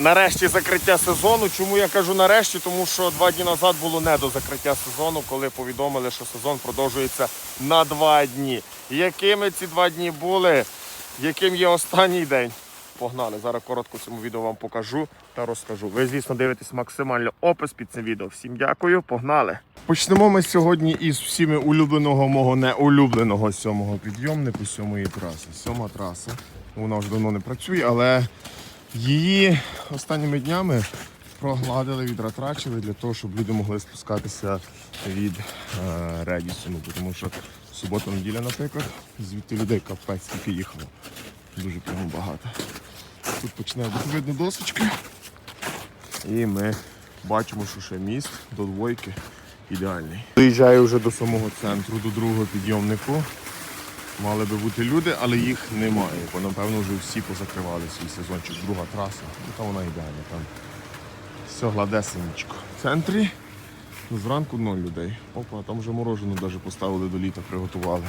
Нарешті закриття сезону. Чому я кажу нарешті? Тому що два дні назад було не до закриття сезону, коли повідомили, що сезон продовжується на два дні. Якими ці два дні були? Яким є останній день? Погнали. Зараз коротко цьому відео вам покажу та розкажу. Ви, звісно, дивитесь максимально опис під цим відео. Всім дякую, погнали. Почнемо ми сьогодні із всіми улюбленого мого неулюбленого сьомого підйомнику, сьомої траси. Сьома траса. Вона вже давно не працює, але її останніми днями прогладили, відратрачили для того, щоб люди могли спускатися від е, Редісону. Тому що субота-неділя, наприклад, звідти людей капець скільки їхало. Дуже прямо багато. Тут починає бути видно досочки. І ми бачимо, що ще міст до двойки ідеальний. Доїжджаю вже до самого центру, до другого підйомнику. Мали би бути люди, але їх немає, бо напевно вже всі позакривали свій сезончик. Друга траса, ну там вона ідеальна. Там все гладесенечко. В центрі зранку ноль людей. Опа, там вже морожену навіть поставили до літа, приготували.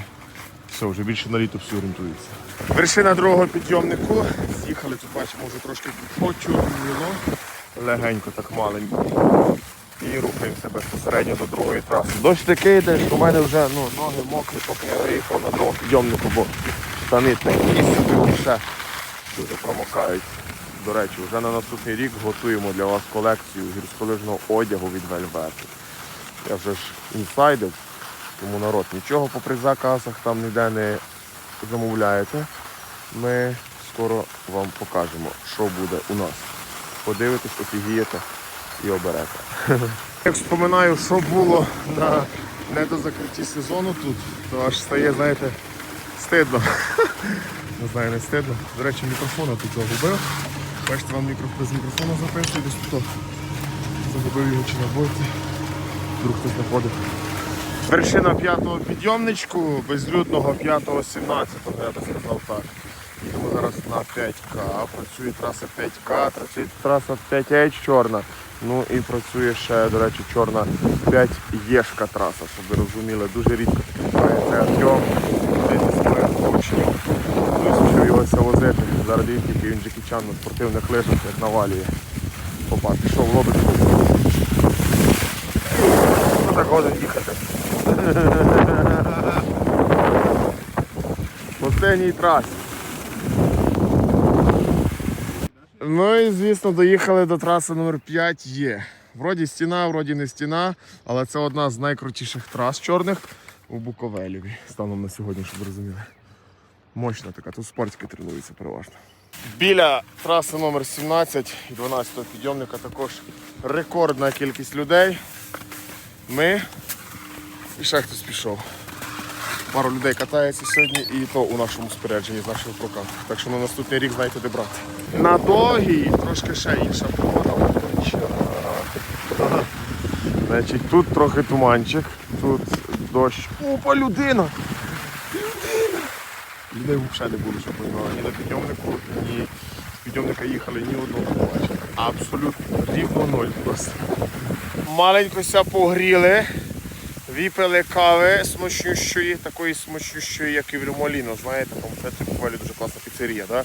Все, вже більше на літо всі орієнтуються. Вершина другого підйомнику. З'їхали, тут бачимо, вже трошки почорніло. Легенько так маленько. І рухаємося безпосередньо до другої траси. Дощ такий йде, що в мене вже ну, ноги мокрі, поки я виїхав на другому підйомнику, бо штани такі собі ще дуже промокають. До речі, вже на наступний рік готуємо для вас колекцію гірськолижного одягу від Вельвету. Я вже ж інсайдер, тому народ нічого по призаказах там ніде не замовляєте. Ми скоро вам покажемо, що буде у нас. Подивитесь, офігієте і оберете. Як вспоминаю, що було на недозакритті сезону тут, то аж стає, знаєте, стидно. Не знаю, не стидно. До речі, мікрофона тут загубив. Бачите, вам мікрофон без мікрофона записую, десь тут. Загубив його чи на боці. Вдруг хтось знаходив. Вершина п'ятого підйомничку, безлюдного 5-го 17-го, я би сказав так. Їдемо зараз на 5К, працює траса 5К, працює траса 5H чорна. Ну і працює ще, до речі, чорна 5 єшка траса, щоб ви розуміли. Дуже рідко трапляється Артем, десь з моїх учнів. Його возити. Зараз який він Джекі Чан на спортивних лижах, як навалює. Опа, пішов лобик. Ну так годин їхати. Останній трасі. Ну і звісно, доїхали до траси номер 5 є. Вроді стіна, вроді не стіна, але це одна з найкрутіших трас чорних у Буковеліві. Станом на сьогодні, щоб розуміли. Мощна така, тут спортські тренуються переважно. Біля траси номер 17 і 12 підйомника також рекордна кількість людей. Ми і ще хтось пішов. Пару людей катається сьогодні і то у нашому спорядженні з нашого прокату. Так що на наступний рік знаєте де брати. На довгій трошки ще інша погода. Значить, тут трохи туманчик, тут дощ. Опа, людина! Людина! Людей взагалі не було, щоб ви. Ні на підйомнику, ні з підйомника їхали, ні одного не бачили. Абсолютно рівно ноль просто. Маленько ся погріли. Випили кави смачнющої, такої смачнющої, як і в Рюмоліно. Знаєте, там в центрі буквально дуже класна піцерія. Да?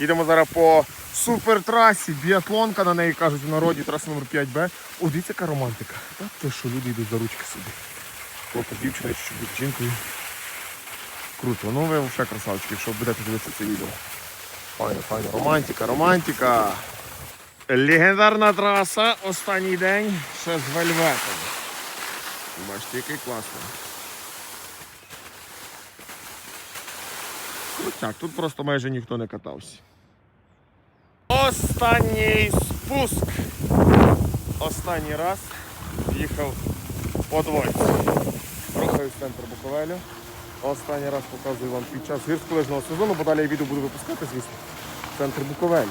Їдемо зараз по супертрасі, біатлонка на неї кажуть в народі, траса номер 5Б. О, дивіться, яка романтика. Так, те, що люди йдуть за ручки собі. Хлопець, дівчина, чи дівчинкою. Круто. Ну ви вже красавчики, якщо будете дивитися це відео. Файно, файно. Романтика, романтика. Легендарна траса, останній день ще з вельветом. Бачите, який класний. Крутяк, тут просто майже ніхто не катався. Останній спуск. Останній раз їхав по двойці. Рухаюсь центр Буковелю. Останній раз показую вам під час гірськолижного сезону, бо далі я відео буду випускати, звісно. Центр Буковелю.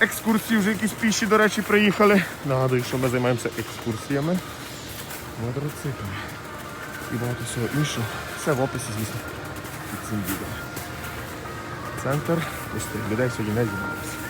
Екскурсії вже якісь піші, до речі, приїхали. Нагадую, що ми займаємося екскурсіями, квадроциклами і багато всього іншого. Все в описі, звісно, під цим відео. Центр пустий. Людей сьогодні не зібралося.